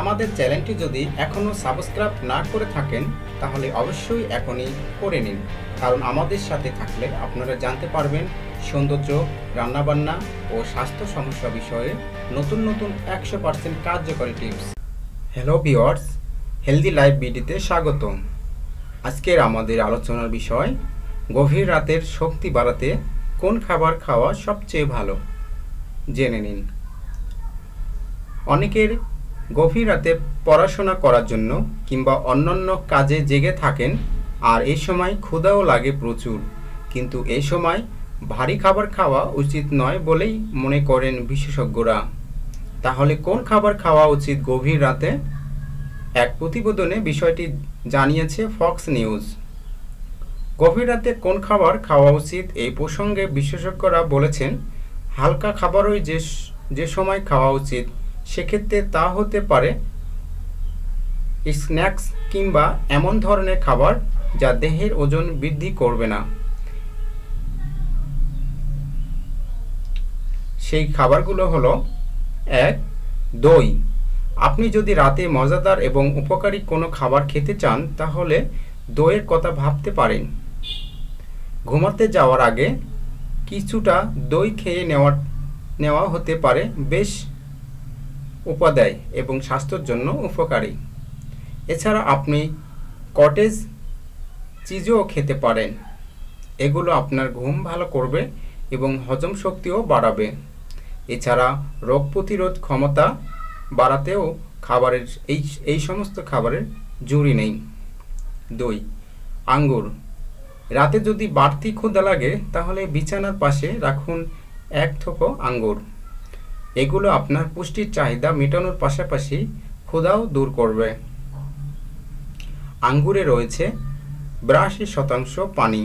আমাদের চ্যানেলটি যদি এখনও সাবস্ক্রাইব না করে থাকেন, তাহলে অবশ্যই এখনই করে নিন। কারণ আমাদের সাথে থাকলে আপনারা জানতে পারবেন সৌন্দর্য, রান্নাবান্না ও স্বাস্থ্য সমস্যা বিষয়ে নতুন নতুন একশো পার্সেন্ট কার্যকরী tips. Hello viewers healthy life বিডিতে স্বাগতম। আজকের আমাদের আলোচনার বিষয়, গভীর রাতের শক্তি বাড়াতে কোন খাবার খাওয়া সবচেয়ে ভালো? জেনে নিন। অনেকের গভীর রাতে পড়াশোনা করার জন্য কিংবা অন্যান্য কাজে জেগে থাকেন, আর এই সময় ক্ষুধাও লাগে প্রচুর। কিন্তু এই সময় ভারী খাবার খাওয়া উচিত নয় বলেই মনে করেন বিশেষজ্ঞরা। তাহলে কোন খাবার খাওয়া উচিত গভীর রাতে? এক প্রতিবেদনে বিষয়টি জানিয়েছে ফক্স নিউজ। গভীর রাতে কোন খাবার খাওয়া উচিত এই প্রসঙ্গে বিশেষজ্ঞরা বলেছেন, হালকা খাবারই যে যে সময় খাওয়া উচিত। সেক্ষেত্রে তা হতে পারে স্ন্যাক্স কিংবা এমন ধরনের খাবার যা দেহের ওজন বৃদ্ধি করবে না। সেই খাবারগুলো হলো, এক, দই। আপনি যদি রাতে মজাদার এবং উপকারী কোনো খাবার খেতে চান, তাহলে দইয়ের কথা ভাবতে পারেন। ঘুমাতে যাওয়ার আগে কিছুটা দই খেয়ে নেওয়া নেওয়া হতে পারে। বেশ উপাদায় এবং স্বাস্থ্যের জন্য উপকারী। এছাড়া আপনি কটেজ চিজও খেতে পারেন। এগুলো আপনার ঘুম ভালো করবে এবং হজম শক্তিও বাড়াবে। এছাড়া রোগ প্রতিরোধ ক্ষমতা বাড়াতেও খাবারের এই এই সমস্ত খাবারের জুড়ি নেই। দই, আঙ্গুর। রাতে যদি বাড়তি ক্ষুদা লাগে তাহলে বিছানার পাশে রাখুন এক থোকো আঙ্গুর। এগুলো আপনার পুষ্টির চাহিদা মেটানোর পাশাপাশি ক্ষুধাও দূর করবে। আঙ্গুরে রয়েছে বিরাশি শতাংশ পানি।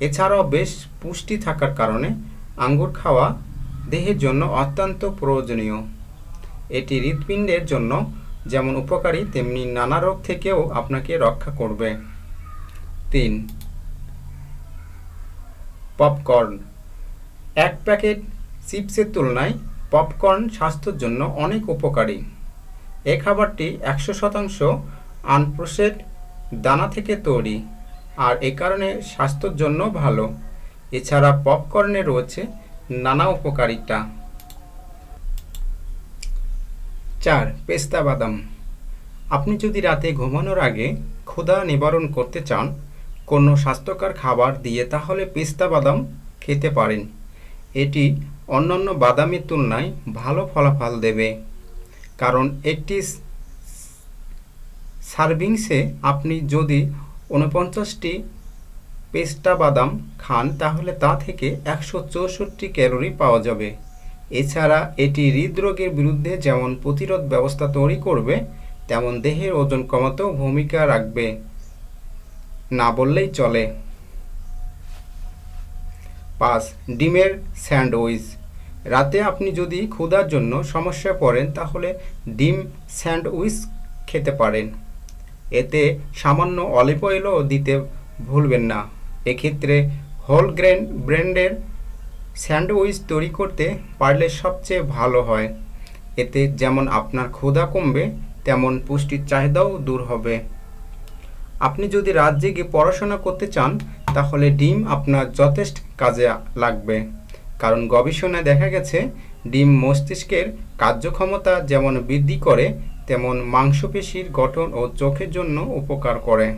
এছাড়াও বেশ পুষ্টি থাকার কারণে আঙ্গুর খাওয়া দেহের জন্য অত্যন্ত প্রয়োজনীয়। এটি হৃৎপিণ্ডের জন্য যেমন উপকারী, তেমনি নানা রোগ থেকেও আপনাকে রক্ষা করবে। তিন, পপকর্ন। এক প্যাকেট চিপসের তুলনায় পপকর্ন স্বাস্থ্যের জন্য অনেক উপকারী। এ খাবারটি একশো শতাংশ আনপ্রসেড দানা থেকে তৈরি, আর এ কারণে স্বাস্থ্যের জন্য ভালো। এছাড়া পপকর্নে রয়েছে নানা উপকারিতা। চার, পেস্তা বাদাম। আপনি যদি রাতে ঘুমানোর আগে ক্ষুধা নিবারণ করতে চান, কোনো স্বাস্থ্যকর খাবার দিয়ে তাহলে পেস্তা বাদাম খেতে পারেন। এটি অন্যান্য বাদামের তুলনায় ভালো ফলাফল দেবে। কারণ একটি সার্ভিংসে আপনি যদি উনপঞ্চাশটি পেস্তা বাদাম খান, তাহলে তা থেকে একশো চৌষট্টি ক্যালোরি পাওয়া যাবে। এছাড়া এটি হৃদরোগের বিরুদ্ধে যেমন প্রতিরোধ ব্যবস্থা তৈরি করবে, তেমন দেহের ওজন কমাতেও ভূমিকা রাখবে। না বললেই চলে। পাঁচ ডিমের স্যান্ডউইচ। রাতে আপনি যদি ক্ষুধার জন্য সমস্যায় পড়েন, তাহলে ডিম স্যান্ডউইচ খেতে পারেন। এতে সামান্য অলিভ অয়েলও দিতে ভুলবেন না। এক্ষেত্রে হোল গ্রেন ব্র্যান্ডের স্যান্ডউইচ তৈরি করতে পারলে সবচেয়ে ভালো হয়। এতে যেমন আপনার ক্ষুধা কমবে, তেমন পুষ্টির চাহিদাও দূর হবে। আপনি যদি রাত জেগে পড়াশোনা করতে চান তাহলে ডিম আপনার যথেষ্ট কাজে লাগবে। কারণ গবেষণায় দেখা গেছে, ডিম মস্তিষ্কের কার্যক্ষমতা যেমন বৃদ্ধি করে, তেমন মাংসপেশির গঠন ও চোখের জন্য উপকার করে।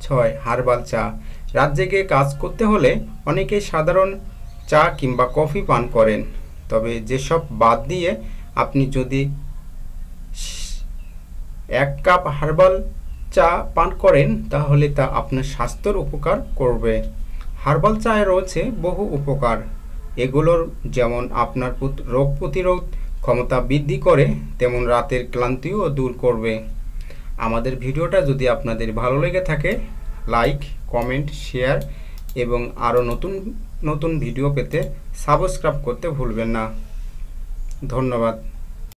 ছয়, হার্বাল চা। রাত জেগে কাজ করতে হলে অনেকে সাধারণ চা কিংবা কফি পান করেন। তবে যেসব বাদ দিয়ে আপনি যদি এক কাপ হার্বাল চা পান করেন, তাহলে তা আপনার স্বাস্থ্যের উপকার করবে। হার্বাল চায়ে রয়েছে বহু উপকার। এগুলোর যেমন আপনার রোগ প্রতিরোধ ক্ষমতা বৃদ্ধি করে, তেমন রাতের ক্লান্তিও দূর করবে। আমাদের ভিডিওটা যদি আপনাদের ভালো লেগে থাকে, লাইক, কমেন্ট, শেয়ার এবং আরও নতুন নতুন ভিডিও পেতে সাবস্ক্রাইব করতে ভুলবেন না। ধন্যবাদ।